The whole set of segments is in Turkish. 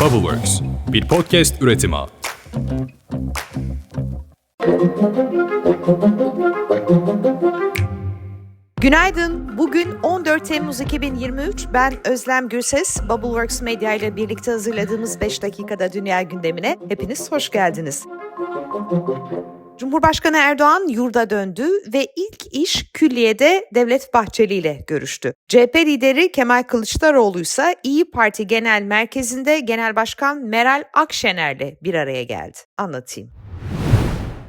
Bubbleworks, bir podcast üretimi. Günaydın. Bugün 14 Temmuz 2023. Ben Özlem Gürses. Bubbleworks Media ile birlikte hazırladığımız 5 dakikada dünya gündemine hepiniz hoş geldiniz. Cumhurbaşkanı Erdoğan yurda döndü ve ilk iş külliyede Devlet Bahçeli ile görüştü. CHP lideri Kemal Kılıçdaroğlu ise İyi Parti Genel Merkezi'nde Genel Başkan Meral Akşener'le bir araya geldi. Anlatayım.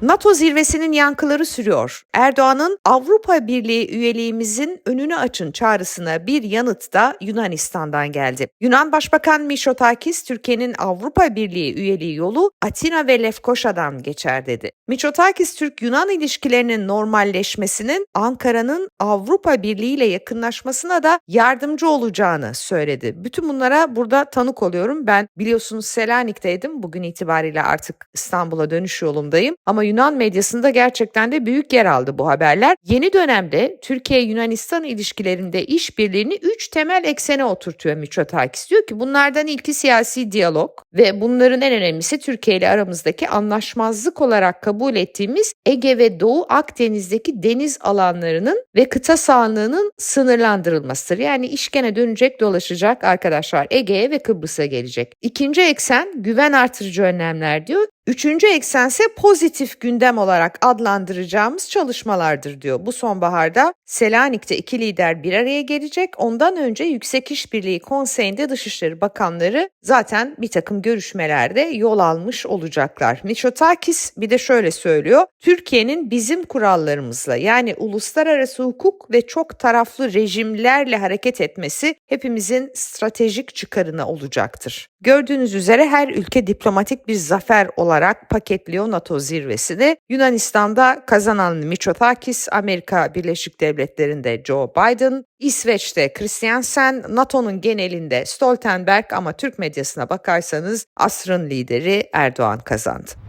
NATO zirvesinin yankıları sürüyor. Erdoğan'ın Avrupa Birliği üyeliğimizin önünü açın çağrısına bir yanıt da Yunanistan'dan geldi. Yunan Başbakan Mitsotakis, Türkiye'nin Avrupa Birliği üyeliği yolu Atina ve Lefkoşa'dan geçer dedi. Mitsotakis, Türk-Yunan ilişkilerinin normalleşmesinin Ankara'nın Avrupa Birliği ile yakınlaşmasına da yardımcı olacağını söyledi. Bütün bunlara burada tanık oluyorum. Ben biliyorsunuz Selanik'teydim. Bugün itibariyle artık İstanbul'a dönüş yolundayım. Ama Yunan medyasında gerçekten de büyük yer aldı bu haberler. Yeni dönemde Türkiye-Yunanistan ilişkilerinde işbirliğini üç temel eksene oturtuyor Mitsotakis. Diyor ki bunlardan ilki siyasi diyalog ve bunların en önemlisi Türkiye ile aramızdaki anlaşmazlık olarak kabul ettiğimiz Ege ve Doğu Akdeniz'deki deniz alanlarının ve kıta sahanlığının sınırlandırılmasıdır. Yani iş gene dönecek dolaşacak arkadaşlar Ege'ye ve Kıbrıs'a gelecek. İkinci eksen güven artırıcı önlemler diyor. Üçüncü eksense pozitif gündem olarak adlandıracağımız çalışmalardır diyor. Bu sonbaharda Selanik'te iki lider bir araya gelecek. Ondan önce Yüksek İşbirliği Konseyi'nde Dışişleri Bakanları zaten bir takım görüşmelerde yol almış olacaklar. Mitsotakis bir de şöyle söylüyor. Türkiye'nin bizim kurallarımızla yani uluslararası hukuk ve çok taraflı rejimlerle hareket etmesi hepimizin stratejik çıkarına olacaktır. Gördüğünüz üzere her ülke diplomatik bir zafer olarak paketliyor NATO zirvesini. Yunanistan'da kazanan Mitsotakis, Amerika Birleşik Devletleri'nde Joe Biden, İsveç'te Christiansen, NATO'nun genelinde Stoltenberg ama Türk medyasına bakarsanız asrın lideri Erdoğan kazandı.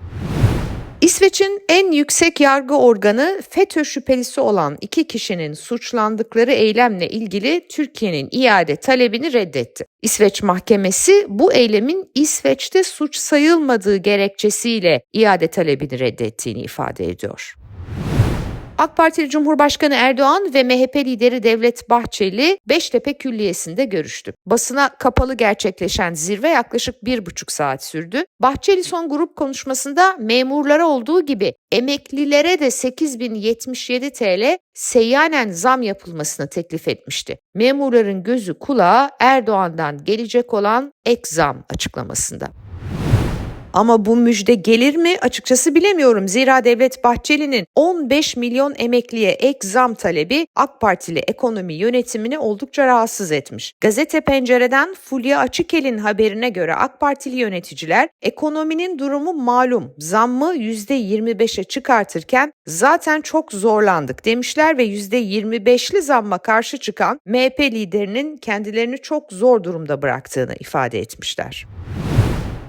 İsveç'in en yüksek yargı organı FETÖ şüphelisi olan iki kişinin suçlandıkları eylemle ilgili Türkiye'nin iade talebini reddetti. İsveç mahkemesi bu eylemin İsveç'te suç sayılmadığı gerekçesiyle iade talebini reddettiğini ifade ediyor. AK Partili Cumhurbaşkanı Erdoğan ve MHP lideri Devlet Bahçeli Beştepe Külliyesi'nde görüştü. Basına kapalı gerçekleşen zirve yaklaşık bir buçuk saat sürdü. Bahçeli son grup konuşmasında memurlara olduğu gibi emeklilere de 8077 TL seyyanen zam yapılmasını teklif etmişti. Memurların gözü kulağı Erdoğan'dan gelecek olan ek zam açıklamasında. Ama bu müjde gelir mi açıkçası bilemiyorum. Zira Devlet Bahçeli'nin 15 milyon emekliye ek zam talebi AK Partili ekonomi yönetimini oldukça rahatsız etmiş. Gazete Pencere'den Fulya Açıkel'in haberine göre AK Partili yöneticiler ekonominin durumu malum zammı %25'e çıkartırken zaten çok zorlandık demişler ve %25'li zamma karşı çıkan MHP liderinin kendilerini çok zor durumda bıraktığını ifade etmişler.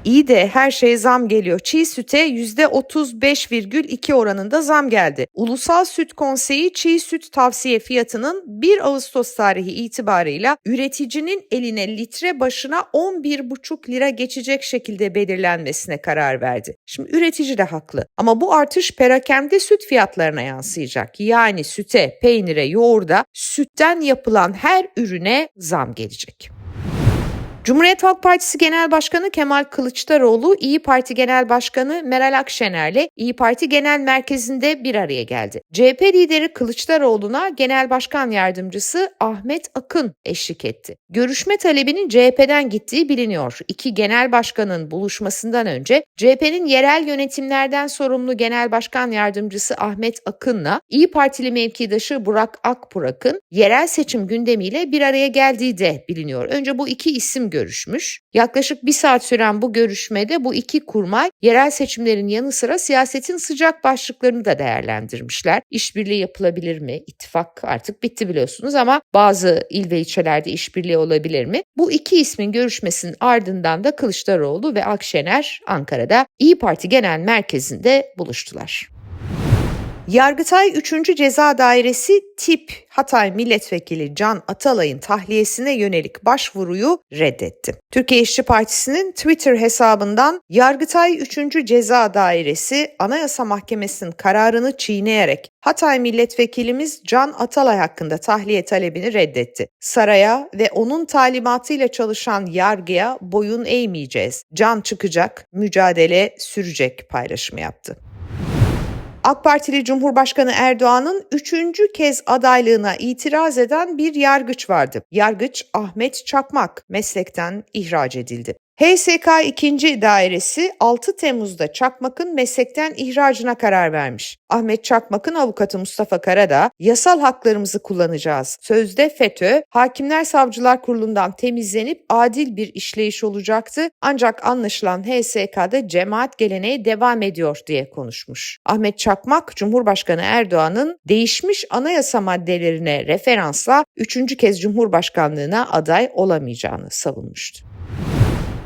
İyi de her şeye zam geliyor. Çiğ süte %35,2 oranında zam geldi. Ulusal Süt Konseyi çiğ süt tavsiye fiyatının 1 Ağustos tarihi itibarıyla üreticinin eline litre başına 11,5 lira geçecek şekilde belirlenmesine karar verdi. Şimdi üretici de haklı ama bu artış perakende süt fiyatlarına yansıyacak. Yani süte, peynire, yoğurda, sütten yapılan her ürüne zam gelecek. Cumhuriyet Halk Partisi Genel Başkanı Kemal Kılıçdaroğlu, İyi Parti Genel Başkanı Meral Akşener'le İyi Parti Genel Merkezi'nde bir araya geldi. CHP lideri Kılıçdaroğlu'na Genel Başkan Yardımcısı Ahmet Akın eşlik etti. Görüşme talebinin CHP'den gittiği biliniyor. İki genel başkanın buluşmasından önce CHP'nin yerel yönetimlerden sorumlu Genel Başkan Yardımcısı Ahmet Akın'la İyi Partili mevkidaşı Burak Akburak'ın yerel seçim gündemiyle bir araya geldiği de biliniyor. Önce bu iki isim görüşmüş. Yaklaşık bir saat süren bu görüşmede bu iki kurmay yerel seçimlerin yanı sıra siyasetin sıcak başlıklarını da değerlendirmişler. İşbirliği yapılabilir mi? İttifak artık bitti biliyorsunuz ama bazı il ve ilçelerde işbirliği olabilir mi? Bu iki ismin görüşmesinin ardından da Kılıçdaroğlu ve Akşener Ankara'da İyi Parti Genel Merkezi'nde buluştular. Yargıtay 3. Ceza Dairesi tip Hatay Milletvekili Can Atalay'ın tahliyesine yönelik başvuruyu reddetti. Türkiye İşçi Partisi'nin Twitter hesabından Yargıtay 3. Ceza Dairesi Anayasa Mahkemesi'nin kararını çiğneyerek Hatay Milletvekilimiz Can Atalay hakkında tahliye talebini reddetti. Saraya ve onun talimatıyla çalışan yargıya boyun eğmeyeceğiz. Can çıkacak, mücadele sürecek paylaşımı yaptı. AK Partili Cumhurbaşkanı Erdoğan'ın üçüncü kez adaylığına itiraz eden bir yargıç vardı. Yargıç Ahmet Çakmak meslekten ihraç edildi. HSK 2. Dairesi 6 Temmuz'da Çakmak'ın meslekten ihracına karar vermiş. Ahmet Çakmak'ın avukatı Mustafa Karadağ, yasal haklarımızı kullanacağız. Sözde FETÖ, Hakimler Savcılar Kurulu'ndan temizlenip adil bir işleyiş olacaktı ancak anlaşılan HSK'da cemaat geleneği devam ediyor diye konuşmuş. Ahmet Çakmak, Cumhurbaşkanı Erdoğan'ın değişmiş anayasa maddelerine referansla 3. kez Cumhurbaşkanlığına aday olamayacağını savunmuştu.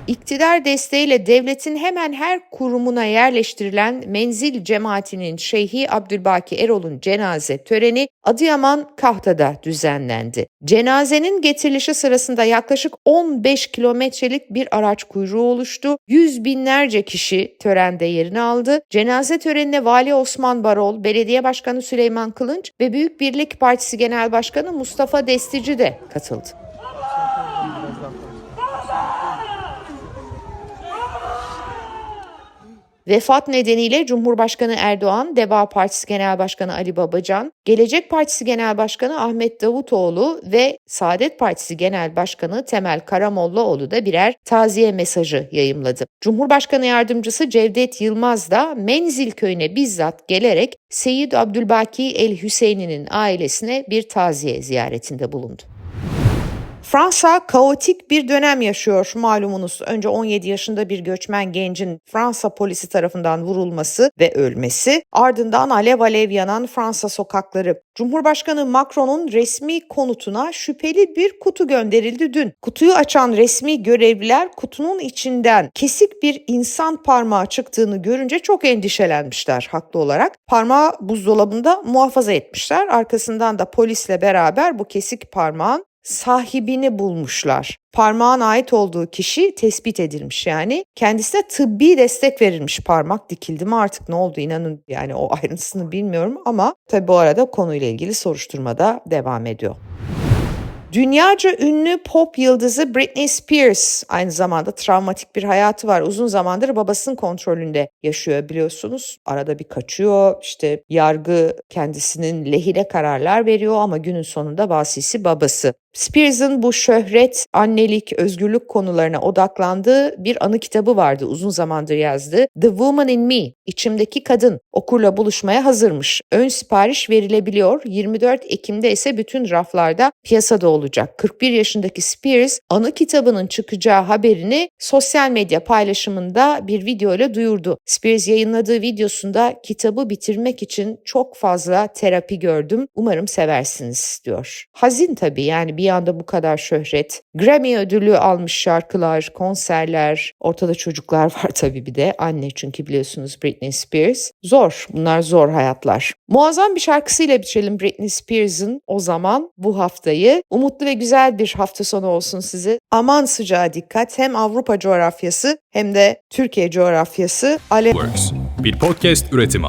İktidar desteğiyle devletin hemen her kurumuna yerleştirilen menzil cemaatinin Şeyhi Abdülbaki Erol'un cenaze töreni Adıyaman Kahta'da düzenlendi. Cenazenin getirilişi sırasında yaklaşık 15 kilometrelik bir araç kuyruğu oluştu. Yüz binlerce kişi törende yerini aldı. Cenaze törenine Vali Osman Barol, Belediye Başkanı Süleyman Kılınç ve Büyük Birlik Partisi Genel Başkanı Mustafa Destici de katıldı. Vefat nedeniyle Cumhurbaşkanı Erdoğan, Deva Partisi Genel Başkanı Ali Babacan, Gelecek Partisi Genel Başkanı Ahmet Davutoğlu ve Saadet Partisi Genel Başkanı Temel Karamollaoğlu da birer taziye mesajı yayımladı. Cumhurbaşkanı Yardımcısı Cevdet Yılmaz da Menzil köyüne bizzat gelerek Seyyid Abdülbaki El Hüseyin'in ailesine bir taziye ziyaretinde bulundu. Fransa kaotik bir dönem yaşıyor malumunuz. Önce 17 yaşında bir göçmen gencin Fransa polisi tarafından vurulması ve ölmesi, ardından alev alev yanan Fransa sokakları. Cumhurbaşkanı Macron'un resmi konutuna şüpheli bir kutu gönderildi dün. Kutuyu açan resmi görevliler kutunun içinden kesik bir insan parmağı çıktığını görünce çok endişelenmişler haklı olarak. Parmağı buzdolabında muhafaza etmişler. Arkasından da polisle beraber bu kesik parmağın sahibini bulmuşlar. Parmağın ait olduğu kişi tespit edilmiş yani. Kendisine tıbbi destek verilmiş parmak dikildi mi artık ne oldu inanın yani o ayrıntısını bilmiyorum ama tabi bu arada konuyla ilgili soruşturma da devam ediyor. Dünyaca ünlü pop yıldızı Britney Spears aynı zamanda travmatik bir hayatı var. Uzun zamandır babasının kontrolünde yaşıyor biliyorsunuz. Arada bir kaçıyor. İşte yargı kendisinin lehine kararlar veriyor ama günün sonunda vasisi babası. Spears'ın bu şöhret, annelik, özgürlük konularına odaklandığı bir anı kitabı vardı uzun zamandır yazdığı. The Woman in Me, İçimdeki Kadın okurla buluşmaya hazırmış. Ön sipariş verilebiliyor. 24 Ekim'de ise bütün raflarda piyasada olacak. 41 yaşındaki Spears anı kitabının çıkacağı haberini sosyal medya paylaşımında bir video ile duyurdu. Spears yayınladığı videosunda kitabı bitirmek için çok fazla terapi gördüm. Umarım seversiniz diyor. Hazin tabii yani bir anda bu kadar şöhret. Grammy ödülü almış şarkılar, konserler. Ortada çocuklar var tabii bir de. Anne çünkü biliyorsunuz Britney Spears. Zor. Bunlar zor hayatlar. Muazzam bir şarkısıyla bitirelim Britney Spears'ın o zaman bu haftayı. Umutlu ve güzel bir hafta sonu olsun size. Aman sıcağa dikkat. Hem Avrupa coğrafyası hem de Türkiye coğrafyası. Alev Works bir podcast üretimi.